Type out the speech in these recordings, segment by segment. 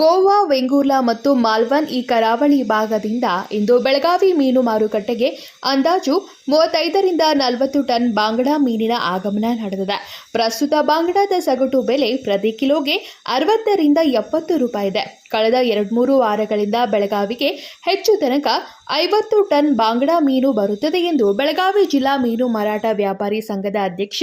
ಗೋವಾ, ವೆಂಗೂರ್ಲಾ ಮತ್ತು ಮಾಲ್ವನ್ ಈ ಕರಾವಳಿ ಭಾಗದಿಂದ ಇಂದು ಬೆಳಗಾವಿ ಮೀನು ಮಾರುಕಟ್ಟೆಗೆ ಅಂದಾಜು ಮೂವತ್ತೈದರಿಂದ ನಲವತ್ತು ಟನ್ ಬಾಂಗಡಾ ಮೀನಿನ ಆಗಮನ ನಡೆದಿದೆ. ಪ್ರಸ್ತುತ ಬಾಂಗಡಾದ ಸಗಟು ಬೆಲೆ ಪ್ರತಿ ಕಿಲೋಗೆ ಅರವತ್ತರಿಂದ ಎಪ್ಪತ್ತು ರೂಪಾಯಿ ಇದೆ. ಕಳೆದ ಎರಡ್ಮೂರು ವಾರಗಳಿಂದ ಬೆಳಗಾವಿಗೆ ಹೆಚ್ಚು ತನಕ ಐವತ್ತು ಟನ್ ಬಾಂಗಡಾ ಮೀನು ಬರುತ್ತದೆ ಎಂದು ಬೆಳಗಾವಿ ಜಿಲ್ಲಾ ಮೀನು ಮಾರಾಟ ವ್ಯಾಪಾರಿ ಸಂಘದ ಅಧ್ಯಕ್ಷ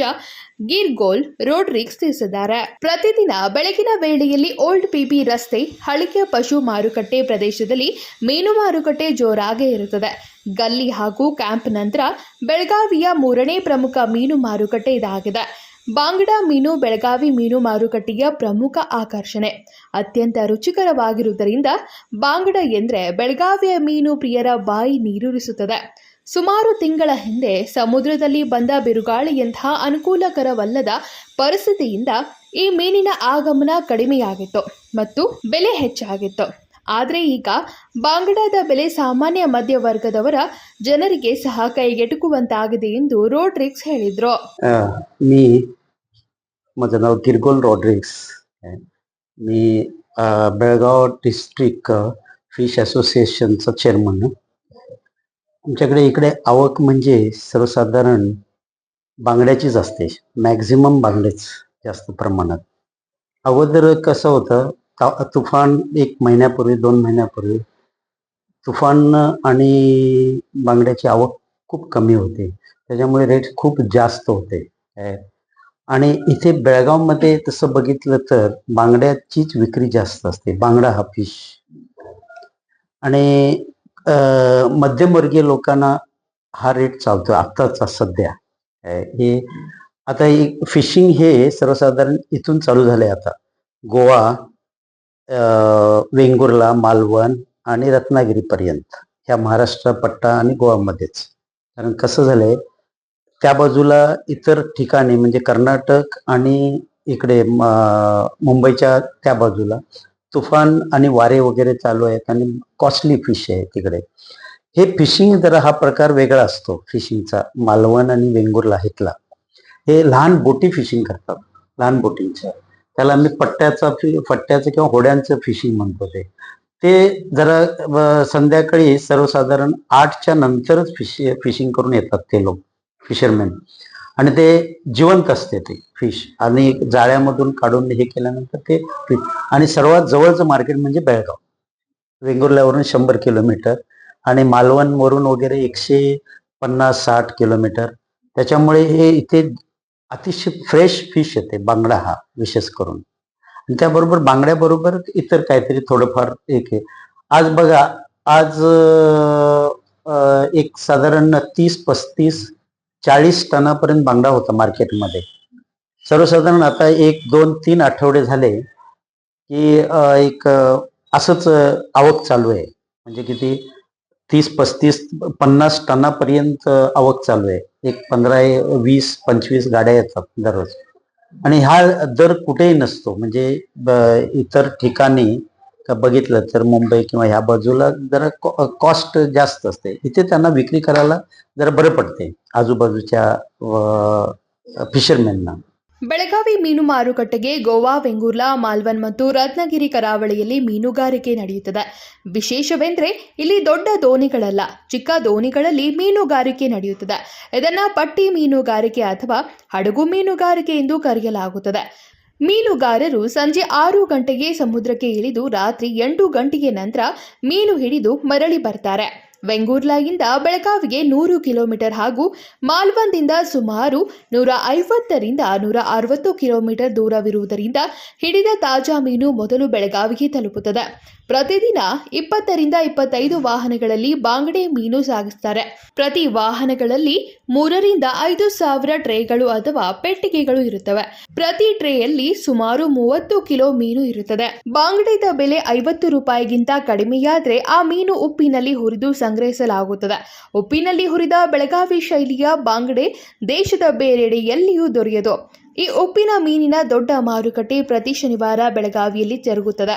ಗಿರ್ಗೋಲ್ ರೋಡ್ರಿಕ್ಸ್ ತಿಳಿಸಿದ್ದಾರೆ. ಪ್ರತಿದಿನ ಬೆಳಗಿನ ವೇಳೆಯಲ್ಲಿ ಓಲ್ಡ್ ಪಿಪಿ ರಸ್ತೆ, ಹಳಿಕೆ ಪಶು ಮಾರುಕಟ್ಟೆ ಪ್ರದೇಶದಲ್ಲಿ ಮೀನು ಮಾರುಕಟ್ಟೆ ಜೋರಾಗೇ ಇರುತ್ತದೆ. ಗಲ್ಲಿ ಹಾಗೂ ಕ್ಯಾಂಪ್ ನಂತರ ಬೆಳಗಾವಿಯ ಮೂರನೇ ಪ್ರಮುಖ ಮೀನು ಮಾರುಕಟ್ಟೆ ಇದಾಗಿದೆ. ಬಾಂಗಡಾ ಮೀನು ಬೆಳಗಾವಿ ಮೀನು ಮಾರುಕಟ್ಟೆಯ ಪ್ರಮುಖ ಆಕರ್ಷಣೆ. ಅತ್ಯಂತ ರುಚಿಕರವಾಗಿರುವುದರಿಂದ ಬಾಂಗ್ಡಾ ಎಂದರೆ ಬೆಳಗಾವಿಯ ಮೀನು ಪ್ರಿಯರ ಬಾಯಿ ನೀರೂರಿಸುತ್ತದೆ. ಸುಮಾರು ತಿಂಗಳ ಹಿಂದೆ ಸಮುದ್ರದಲ್ಲಿ ಬಂದ ಬಿರುಗಾಳಿಯಂತಹ ಅನುಕೂಲಕರವಲ್ಲದ ಪರಿಸ್ಥಿತಿಯಿಂದ ಈ ಮೀನಿನ ಆಗಮನ ಕಡಿಮೆಯಾಗಿತ್ತು ಮತ್ತು ಬೆಲೆ ಹೆಚ್ಚಾಗಿತ್ತು. ಆದರೆ ಈಗ ಬಾಂಗಡಾದ ಬೆಲೆ ಸಾಮಾನ್ಯ ಮಧ್ಯವರ್ಗದವರ ಜನರಿಗೆ ಸಹ ಕೈಗೆಟುಕುವಂತಾಗಿದೆ ಎಂದು ರೋಡ್ರಿಕ್ಸ್ ಹೇಳಿದರು. माझं नाव गिरगोल रॉड्रिक्स मी बेळगाव डिस्ट्रिक्ट फिश असोसिएशनचा चेअरमन आमच्याकडे इकडे आवक म्हणजे सर्वसाधारण बांगड्याचीच असते. मॅक्झिमम बांगडेच जास्त प्रमाणात. अगोदर कसं होतं ता- तुफान एक महिन्यापूर्वी दोन महिन्यापूर्वी तुफान आणि बांगड्याची आवक खूप कमी होते. त्याच्यामुळे रेट खूप जास्त होते. आणि इथे बेळगावमध्ये तसं बघितलं तर बांगड्याचीच विक्री जास्त असते. बांगडा हा फिश आणि मध्यमवर्गीय लोकांना हा रेट चालतो. आत्ताचा सध्या. हे आता फिशिंग हे सर्वसाधारण इथून चालू झालंय आता. गोवा वेंगुर्ला मालवण आणि रत्नागिरीपर्यंत. ह्या महाराष्ट्र पट्टा आणि गोवामध्येच. कारण कसं झालंय त्या बाजूला इतर ठिकाणी म्हणजे कर्नाटक आणि इकडे मुंबईच्या त्या बाजूला तुफान आणि वारे वगैरे चालू आहेत आणि कॉस्टली फिश आहे तिकडे. हे फिशिंग जरा हा प्रकार वेगळा असतो फिशिंगचा मालवण आणि वेंगुर्ला इथला. हे लहान बोटी फिशिंग करतात लहान बोटींच्या त्याला आम्ही पट्ट्याचा पट्ट्याचं किंवा होड्यांचं फिशिंग म्हणतो ते. ते जरा संध्याकाळी सर्वसाधारण आठच्या नंतरच फिश फिशिंग करून येतात ते लोक. फिशरमॅन आणि ते जिवंत असते ते फिश आणि जाळ्यामधून काढून हे केल्यानंतर ते फिश आणि सर्वात जवळचं मार्केट म्हणजे बेळगाव. वेंगुर्ल्यावरून शंभर किलोमीटर आणि मालवणवरून वगैरे एकशे पन्नास साठ किलोमीटर त्याच्यामुळे हे इथे अतिशय फ्रेश फिश येते बांगडा हा विशेष करून. आणि त्याबरोबर बांगड्याबरोबर इतर काहीतरी थोडंफार एक आहे. आज बघा आज एक साधारण तीस पस्तीस चाळीस टनापर्यंत बांगडा होता मार्केटमध्ये. सर्वसाधारण आता एक दोन तीन आठवडे झाले की एक असंच आवक चालू आहे. म्हणजे किती? तीस पस्तीस पन्नास टनापर्यंत आवक चालू आहे. एक पंधरा वीस पंचवीस गाड्या येतात दररोज. आणि हा दर कुठेही नसतो. म्हणजे ब- इतर ठिकाणी का बघितलं तर मुंबई किंवा ह्या बाजूला जरा कॉस्ट जास्त असते इथे त्यांना विक्री करायला जरा बरं पडते आजूबाजूच्या फिशरमॅनना ಬೆಳಗಾವಿ ಮೀನು ಮಾರುಕಟ್ಟೆಗೆ ಗೋವಾ ವೆಂಗೂರ್ಲಾ ಮಾಲ್ವನ್ ಮತ್ತು ರತ್ನಗಿರಿ ಕರಾವಳಿಯಲ್ಲಿ ಮೀನುಗಾರಿಕೆ ನಡೆಯುತ್ತದೆ ವಿಶೇಷವೆಂದರೆ ಇಲ್ಲಿ ದೊಡ್ಡ ದೋಣಿಗಳಲ್ಲ ಚಿಕ್ಕ ದೋಣಿಗಳಲ್ಲಿ ಮೀನುಗಾರಿಕೆ ನಡೆಯುತ್ತದೆ ಇದನ್ನು ಪಟ್ಟಿ ಮೀನುಗಾರಿಕೆ ಅಥವಾ ಹಡಗು ಮೀನುಗಾರಿಕೆ ಎಂದು ಕರೆಯಲಾಗುತ್ತದೆ ಮೀನುಗಾರರು ಸಂಜೆ ಆರು ಗಂಟೆಗೆ ಸಮುದ್ರಕ್ಕೆ ಇಳಿದು ರಾತ್ರಿ ಎಂಟು ಗಂಟೆಯ ನಂತರ ಮೀನು ಹಿಡಿದು ಮರಳಿ ಬರ್ತಾರೆ. ವೆಂಗೂರ್ಲಾಯಿಂದ ಬೆಳಗಾವಿಗೆ ನೂರು ಕಿಲೋಮೀಟರ್ ಹಾಗೂ ಮಾಲ್ವಂದಿಂದ ಸುಮಾರು ನೂರ ಐವತ್ತರಿಂದ ನೂರ ಅರವತ್ತು ಕಿಲೋಮೀಟರ್ ದೂರವಿರುವುದರಿಂದ ಹಿಡಿದ ತಾಜಾ ಮೀನು ಮೊದಲು ಬೆಳಗಾವಿಗೆ ತಲುಪುತ್ತದೆ. ಪ್ರತಿದಿನ ಇಪ್ಪತ್ತರಿಂದ ಇಪ್ಪತ್ತೈದು ವಾಹನಗಳಲ್ಲಿ ಬಾಂಗಡೆ ಮೀನು ಸಾಗಿಸ್ತಾರೆ ಪ್ರತಿ ವಾಹನಗಳಲ್ಲಿ ಮೂರರಿಂದ ಐದು ಸಾವಿರ ಟ್ರೇಗಳು ಅಥವಾ ಪೆಟ್ಟಿಗೆಗಳು ಇರುತ್ತವೆ. ಪ್ರತಿ ಟ್ರೇಯಲ್ಲಿ ಸುಮಾರು ಮೂವತ್ತು ಕಿಲೋ ಮೀನು ಇರುತ್ತದೆ. ಬಾಂಗಡೆದ ಬೆಲೆ ಐವತ್ತು ರೂಪಾಯಿಗಿಂತ ಕಡಿಮೆಯಾದ್ರೆ ಆ ಮೀನು ಉಪ್ಪಿನಲ್ಲಿ ಹುರಿದು ಸಂಗ್ರಹಿಸಲಾಗುತ್ತದೆ. ಉಪ್ಪಿನಲ್ಲಿ ಹುರಿದ ಬೆಳಗಾವಿ ಶೈಲಿಯ ಬಾಂಗಡೆ ದೇಶದ ಬೇರೆಡೆ ಎಲ್ಲಿಯೂ ದೊರೆಯದು. ಈ ಉಪ್ಪಿನ ಮೀನಿನ ದೊಡ್ಡ ಮಾರುಕಟ್ಟೆ ಪ್ರತಿ ಶನಿವಾರ ಬೆಳಗಾವಿಯಲ್ಲಿ ಜರುಗುತ್ತದೆ.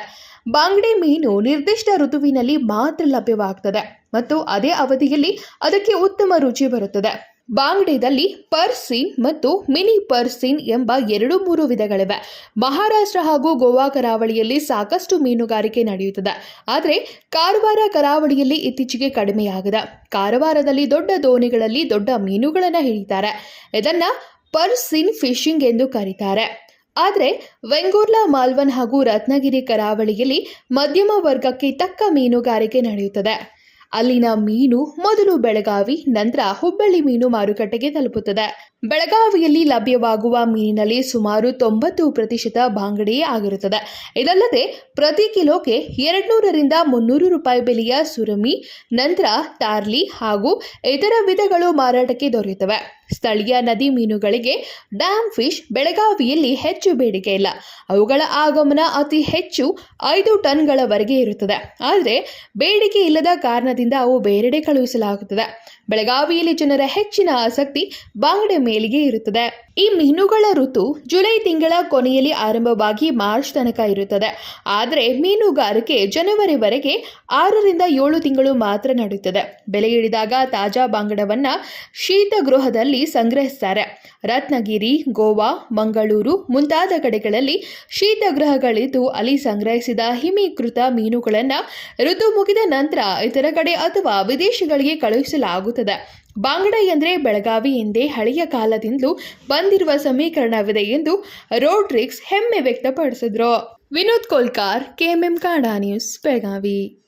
ಬಾಂಗ್ಡೆ ಮೀನು ನಿರ್ದಿಷ್ಟ ಋತುವಿನಲ್ಲಿ ಮಾತ್ರ ಲಭ್ಯವಾಗ್ತದೆ ಮತ್ತು ಅದೇ ಅವಧಿಯಲ್ಲಿ ಅದಕ್ಕೆ ಉತ್ತಮ ರುಚಿ ಬರುತ್ತದೆ. ಬಾಂಗ್ಡೆದಲ್ಲಿ ಪರ್ಸಿನ್ ಮತ್ತು ಮಿನಿ ಪರ್ಸಿನ್ ಎಂಬ ಎರಡು ಮೂರು ವಿಧಗಳಿವೆ. ಮಹಾರಾಷ್ಟ್ರ ಹಾಗೂ ಗೋವಾ ಕರಾವಳಿಯಲ್ಲಿ ಸಾಕಷ್ಟು ಮೀನುಗಾರಿಕೆ ನಡೆಯುತ್ತದೆ. ಆದರೆ ಕಾರವಾರ ಕರಾವಳಿಯಲ್ಲಿ ಇತ್ತೀಚೆಗೆ ಕಡಿಮೆಯಾಗಿದೆ. ಕಾರವಾರದಲ್ಲಿ ದೊಡ್ಡ ದೋಣಿಗಳಲ್ಲಿ ದೊಡ್ಡ ಮೀನುಗಳನ್ನು ಹಿಡಿತಾರೆ. ಇದನ್ನು ಪರ್ಸಿನ್ ಫಿಶಿಂಗ್ ಎಂದು ಕರೀತಾರೆ. ಆದರೆ ವೆಂಗೂರ್ಲಾ ಮಾಲ್ವನ್ ಹಾಗೂ ರತ್ನಗಿರಿ ಕರಾವಳಿಯಲ್ಲಿ ಮಧ್ಯಮ ವರ್ಗಕ್ಕೆ ತಕ್ಕ ಮೀನುಗಾರಿಕೆ ನಡೆಯುತ್ತದೆ. ಅಲ್ಲಿನ ಮೀನು ಮೊದಲು ಬೆಳಗಾವಿ ನಂತರ ಹುಬ್ಬಳ್ಳಿ ಮೀನು ಮಾರುಕಟ್ಟೆಗೆ ತಲುಪುತ್ತದೆ. ಬೆಳಗಾವಿಯಲ್ಲಿ ಲಭ್ಯವಾಗುವ ಮೀನಿನಲ್ಲಿ ಸುಮಾರು ತೊಂಬತ್ತು ಪ್ರತಿಶತ ಬಾಂಗಡಿಯೇ ಆಗಿರುತ್ತದೆ. ಇದಲ್ಲದೆ, ಪ್ರತಿ ಕಿಲೋಗೆ ಎರಡ್ನೂರರಿಂದ ಮುನ್ನೂರು ರೂಪಾಯಿ ಬೆಲೆಯ ಸುರಮಿ ನಂತರ ತಾರ್ಲಿ ಹಾಗೂ ಇತರ ವಿಧಗಳು ಮಾರಾಟಕ್ಕೆ ದೊರೆಯುತ್ತವೆ. ಸ್ಥಳೀಯ ನದಿ ಮೀನುಗಳಿಗೆ ಡ್ಯಾಮ್ ಫಿಶ್ ಬೆಳಗಾವಿಯಲ್ಲಿ ಹೆಚ್ಚು ಬೇಡಿಕೆ ಇಲ್ಲ. ಅವುಗಳ ಆಗಮನ ಅತಿ ಹೆಚ್ಚು ಐದು ಟನ್ಗಳವರೆಗೆ ಇರುತ್ತದೆ. ಆದರೆ, ಬೇಡಿಕೆ ಇಲ್ಲದ ಕಾರಣದಿಂದ ಅವು ಬೇರೆಡೆ ಕಳುಹಿಸಲಾಗುತ್ತದೆ. ಬೆಳಗಾವಿಯಲ್ಲಿ ಜನರ ಹೆಚ್ಚಿನ ಆಸಕ್ತಿ ಬಾಂಗಡೆ ಮೇಲಿಗೆ ಇರುತ್ತದೆ. ಈ ಮೀನುಗಳ ಋತು ಜುಲೈ ತಿಂಗಳ ಕೊನೆಯಲ್ಲಿ ಆರಂಭವಾಗಿ ಮಾರ್ಚ್ ತನಕ ಇರುತ್ತದೆ. ಆದರೆ ಮೀನುಗಾರಿಕೆ ಜನವರಿವರೆಗೆ ಆರರಿಂದ ಏಳು ತಿಂಗಳು ಮಾತ್ರ ನಡೆಯುತ್ತದೆ. ಬೆಲೆ ಇಳಿದಾಗ ತಾಜಾ ಬಾಂಗಡವನ್ನು ಶೀತಗೃಹದಲ್ಲಿ ಸಂಗ್ರಹಿಸ್ತಾರೆ. ರತ್ನಗಿರಿ, ಗೋವಾ, ಮಂಗಳೂರು ಮುಂತಾದ ಕಡೆಗಳಲ್ಲಿ ಶೀತಗೃಹಗಳಿದ್ದು ಅಲ್ಲಿ ಸಂಗ್ರಹಿಸಿದ ಹಿಮೀಕೃತ ಮೀನುಗಳನ್ನು ಋತು ಮುಗಿದ ನಂತರ ಇತರ ಕಡೆ ಅಥವಾ ವಿದೇಶಗಳಿಗೆ ಕಳುಹಿಸಲಾಗುತ್ತದೆ. ಬಾಂಗಡ ಎಂದರೆ ಬೆಳಗಾವಿ ಎಂದೇ ಹಳೆಯ ಕಾಲದಿಂದಲೂ ಬಂದಿರುವ ಸಮೀಕರಣವಿದೆ ಎಂದು ರೋಡ್ರಿಕ್ಸ್ ಹೆಮ್ಮೆ ವ್ಯಕ್ತಪಡಿಸಿದ್ರು. ವಿನೋದ್ ಕೋಲ್ಕಾರ್, ಕೆಎಂಎಂ ಕಾಡಾ ನ್ಯೂಸ್, ಬೆಳಗಾವಿ.